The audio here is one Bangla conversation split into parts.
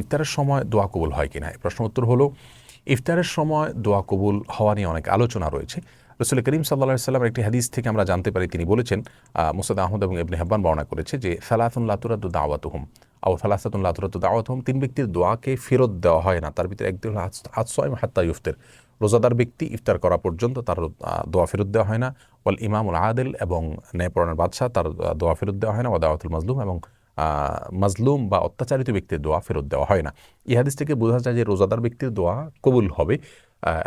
ইফতারের সময় দোয়া কবুল হয় কিনা? প্রশ্ন উত্তর হলো, ইফতারের সময় দোয়া কবুল হওয়া নিয়ে অনেক আলোচনা রয়েছে। রসুল করিম সাল্লা সাল্লামের একটি হাদিস থেকে আমরা জানতে পারি, তিনি বলেছেন মুসাদ আহমদ এবং ইবনে হেব্বান বর্ণনা করেছে যে, সালাতুন লাতুরাদ্দু দাওয়াতুহুম, আও সালাসাতুন লাতুরাদ্দু দাওয়াতুহুম, তিন ব্যক্তির দোয়াকে ফেরত দেওয়া হয় না। তার ভিতরে একদিন হলো হাতসয় হাত্তা ইফতের রোজাদার ব্যক্তি ইফতার করা পর্যন্ত তার দোয়া ফেরত দেওয়া হয় না। ওয়াল ইমামুল আদেল এবং ন্যায়পরণের বাদশাহ তার দোয়া ফেরত দেওয়া হয় না। ওয়া দাওয়াতুল মাজলুম এবং মাজলুম বা অত্যাচারিত ব্যক্তির দোয়া ফেরত দেওয়া হয় না। এই হাদিস থেকে বোঝা যায় যে রোজাদার ব্যক্তির দোয়া কবুল হবে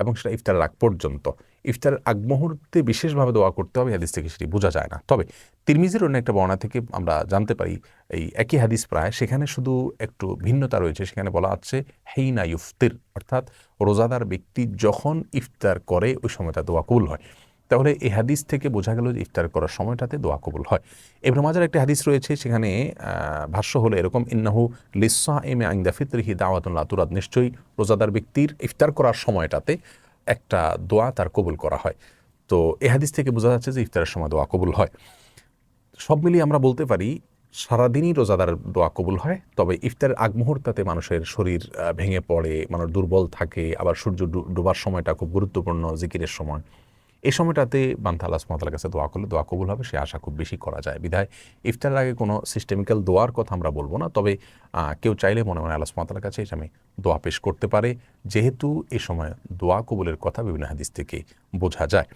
এবং সেটা ইফতারের আগ পর্যন্ত। ইফতারের আগ মুহূর্তে বিশেষভাবে দোয়া করতে হবে হাদিস থেকে সেটি বোঝা যায় না। তবে তিরমিজির অন্য একটা বর্ণনা থেকে আমরা জানতে পারি, এই একই হাদিস প্রায়, সেখানে শুধু একটু ভিন্নতা রয়েছে। সেখানে বলা আছে, হেইনা ইফতির অর্থাৎ রোজাদার ব্যক্তি যখন ইফতার করে, ওই সময়টা দোয়া কবুল হয়। তাহলে এই হাদিস থেকে বোঝা গেল যে ইফতার করার সময়টাতে দোয়া কবুল হয়। এবার মাজার একটা হাদিস রয়েছে, সেখানে ভাষ্য হলো এরকম, ইন্নাহু লিসা এম এ আইন্দা ফিতরিহি দাওয়াতুল্লাহ তুরাদ। নিশ্চয়ই রোজাদার ব্যক্তির ইফতার করার সময়টাতে একটা দোয়া তার কবুল করা হয়। তো এ হাদিস থেকে বোঝা যাচ্ছে যে ইফতারের সময় দোয়া কবুল হয়। সব মিলিয়ে আমরা বলতে পারি, সারাদিনই রোজাদার দোয়া কবুল হয়, তবে ইফতারের আগ মুহূর্তে মানুষের শরীর ভেঙে পড়ে, মানুষ দুর্বল থাকে, আবার সূর্য ডোবার সময়টা খুব গুরুত্বপূর্ণ, জিকিরের সময়। এই সময়টাতে বান্তা আল্লাহ কাছে দোয়া করলে দোয়া কবুল হবে, সে আশা খুব বেশি করা যায়। বিধায় ইফতারের আগে কোনো সিস্টেমিক্যাল দোয়ার কথা আমরা বলব না, তবে কেউ চাইলে মনে মনে আল্লাহ সুমাতার কাছে আমি দোয়া পেশ করতে পারে, যেহেতু এ সময় দোয়া কবুলের কথা বিভিন্ন হাদিস থেকে বোঝা যায়।